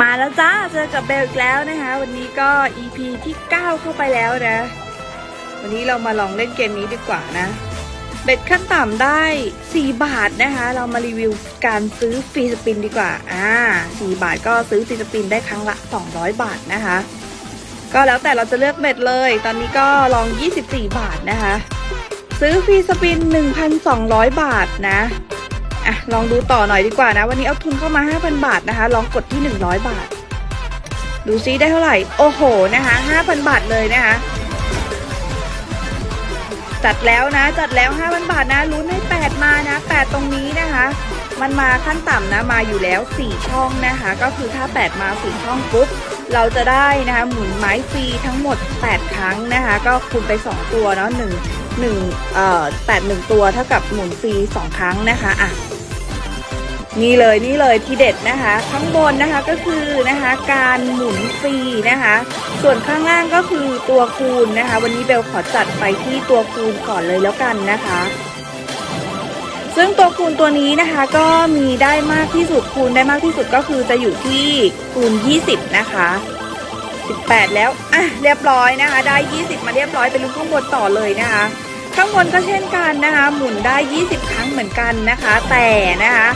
มาแล้วจ้า เจอกับเบลอีกแล้วนะคะ วันนี้ก็ EP ที่ 9 เข้าไปแล้วนะ วันนี้เรามาลองเล่นเกมนี้ดีกว่านะ เบ็ดขั้นต่ำได้ 4 บาทนะคะ เรามารีวิวการซื้อฟรีสปินดีกว่า อ่า 4 บาทก็ซื้อฟรีสปินได้ครั้งละ 200 บาทนะคะ ก็แล้วแต่เราจะเลือกเบ็ดเลย ตอนนี้ก็ลอง 24 บาทนะคะ ซื้อฟรีสปิน 1,200 บาทนะ อะลองดูต่อหน่อยดีกว่านะ วันนี้เอาทุนเข้ามา 5,000 บาทนะคะ ลองกดที่ 100 บาท ดูซิได้เท่าไหร่ โอ้โหนะคะ 5,000 บาทเลยนะคะจัดแล้วนะ จัดแล้ว 5,000 บาทนะลุ้นให้ 8 มานะ 8 ตรงนี้นะคะ มันมาขั้นต่ำนะมาอยู่แล้ว 4 ช่องนะคะ ก็คือถ้า 8 มา 4 ช่องปุ๊บ เราจะได้นะคะหมุนไม้ฟรีทั้งหมด 8 ครั้งนะคะ ก็คูณไป 2 ตัวเนาะ1 1เอ่อ8 1ตัวเท่ากับหมุนฟรี 2 ครั้งนะคะอะนี่เลยนี่เลยทีเด็ดนะคะข้างบนนะคะก็คือนะคะการหมุนฟรีนะคะ ส่วนข้างล่างก็คือตัวคูณนะคะ วันนี้เบลขอจัดไปที่ตัวคูณก่อนเลยแล้วกันนะคะ ซึ่งตัวคูณตัวนี้นะคะก็มีได้มากที่สุดคูณได้มากที่สุดก็คือจะอยู่ที่คูณ 20 นะคะ 18 แล้วอะเรียบร้อยนะคะ ได้ 20 มาเรียบร้อยไปลุ้นข้างบนต่อเลยนะคะ ข้างบนก็เช่นกันนะคะ หมุนได้ 20 ครั้งเหมือนกันนะคะ แต่นะคะ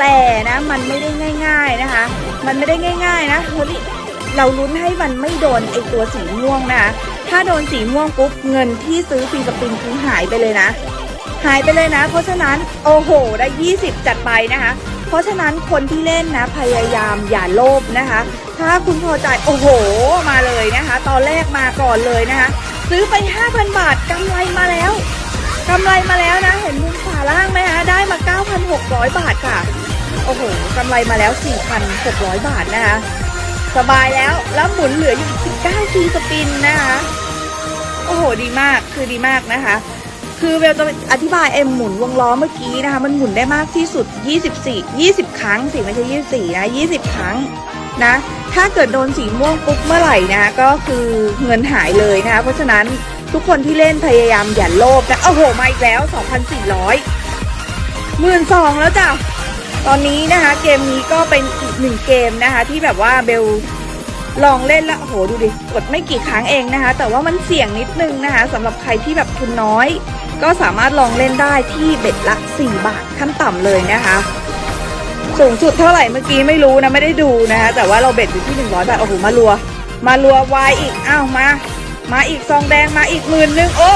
แต่นะมันไม่ได้ง่าย ๆนะคะ มันไม่ได้ง่าย ๆ นะเฮ้ยเราลุ้นให้มันไม่โดนไอตัวสีม่วงนะคะถ้าโดนสีม่วงปุ๊บเงินที่ซื้อฟรีสปริงคือหายไปเลยนะ หายไปเลยนะ เพราะฉะนั้นโอ้โหได้ 20 จัดไปนะคะ เพราะฉะนั้นคนที่เล่นนะพยายามอย่าโลภนะคะ ถ้าคุณพอใจโอ้โหมาเลยนะคะ ตอนแรกมาก่อนเลยนะคะ ซื้อไป 5,000 บาทกำไรมาแล้วกำไรมาแล้วนะ เห็นมุมขวาล่างไหมคะได้มา 9,600 บาทค่ะ โอ้โหกำไรมาแล้ว 4,600 บาทนะคะสบายแล้วแล้วหมุนเหลืออยู่19ทีสปินนะคะ โอ้โหดีมากคือดีมากนะคะ คือเวลจะอธิบายเอ็มหมุนวงล้อเมื่อกี้นะคะ มันหมุนได้มากที่สุด 24 20 ครั้งสิไม่ใช่ 24 นะ 20 ครั้งนะ ถ้าเกิดโดนสีม่วงปุ๊บเมื่อไหร่นะ ก็คือเงินหายเลยนะคะ เพราะฉะนั้นทุกคนที่เล่นพยายามอย่าโลภนะ โอ้โห มาอีกแล้ว 2,400หมื่นสองแล้วจ้ะ ตอนนี้นะคะ เกมนี้ก็เป็นอีกหนึ่งเกมนะคะ ที่แบบว่าเบลลองเล่นแล้วโอ้โหดูดิกดไม่กี่ครั้งเองนะคะ แต่ว่ามันเสี่ยงนิดนึงนะคะสำหรับใครที่แบบทุนน้อย ก็สามารถลองเล่นได้ที่เบ็ดละ 4 บาทขั้นต่ำเลยนะคะ สูงสุดเท่าไหร่เมื่อกี้ไม่รู้นะไม่ได้ดูนะคะแต่ว่าเราเบ็ดอยู่ที่ 100 บาทโอ้โหมารัว มารัววายอีกอ้าวมา มาอีกซองแดงมาอีกหมื่นนึงโอ้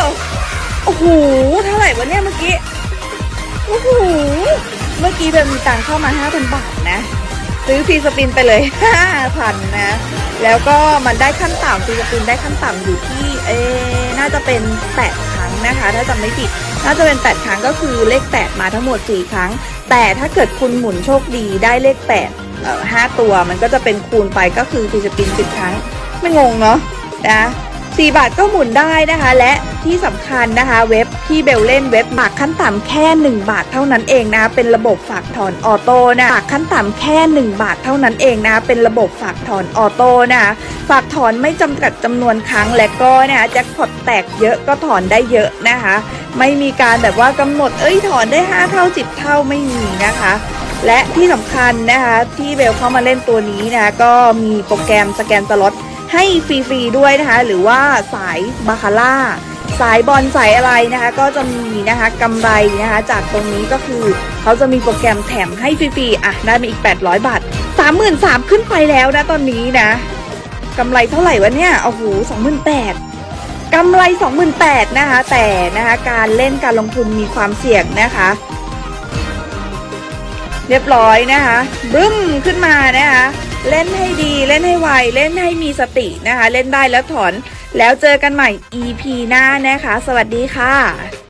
โอ้โหเท่าไหร่วะเนี่ยเมื่อกี้โอ้โหเมื่อกี้เบลมีตังเข้ามา 5,000 บาทนะ ซื้อฟรีสปินไปเลย 5,000 นะ แล้วก็มันได้ขั้นต่ำฟรีสปินได้ขั้นต่ำอยู่ที่เออน่าจะเป็น8 นะคะ ถ้าจำไม่ผิดน่าจะเป็น 8 ครั้งก็คือเลข 8 มาทั้งหมด 4 ครั้ง แต่ถ้าเกิดคุณหมุนโชคดีได้เลข8เอ่อ5ตัวมันก็จะเป็นคูณไปก็คือคุณจะปิน10 ครั้ง ไม่งงเนาะนะ4บาทก็หมุนได้นะคะ และที่สำคัญนะคะเว็บ ที่เบลเล่นเว็บฝากขั้นต่ำแค่ 1 บาทเท่านั้นเองนะ เป็นระบบฝากถอนออโต้นะฝากขั้นต่ำแค่ 1 บาทเท่านั้นเองนะ เป็นระบบฝากถอนออโต้นะฝากถอนไม่จำกัดจำนวนครั้งและก็นะคะแจ็คพอตแตกเยอะก็ถอนได้เยอะนะคะ ไม่มีการแบบว่ากำหนดเอ้ยถอนได้ 5 เท่า 10 เท่าไม่มีนะคะและที่สำคัญนะคะที่เบลเข้ามาเล่นตัวนี้นะก็มีโปรแกรมสแกนสล็อตให้ฟรีๆด้วยนะคะ หรือว่าสายบาคาร่า สายบอลสายอะไรนะคะ ก็จะมีนะคะกำไรนะคะ จากตรงนี้ก็คือเขาจะมีโปรแกรมแถมให้ฟรีๆอะได้มาอีก 800 บาท 33,000ขึ้นไปแล้วนะตอนนี้นะกำไรเท่าไหร่วะเนี่ยโอ้โห28,000กำไร28,000นะคะ แต่นะคะการเล่นการลงทุนมีความเสี่ยงนะคะ เรียบร้อยนะคะบึ้มขึ้นมานะคะ เล่นให้ดี เล่นให้ไว เล่นให้มีสตินะคะ เล่นได้แล้วถอน แล้วเจอกันใหม่ EP หน้านะคะ สวัสดีค่ะ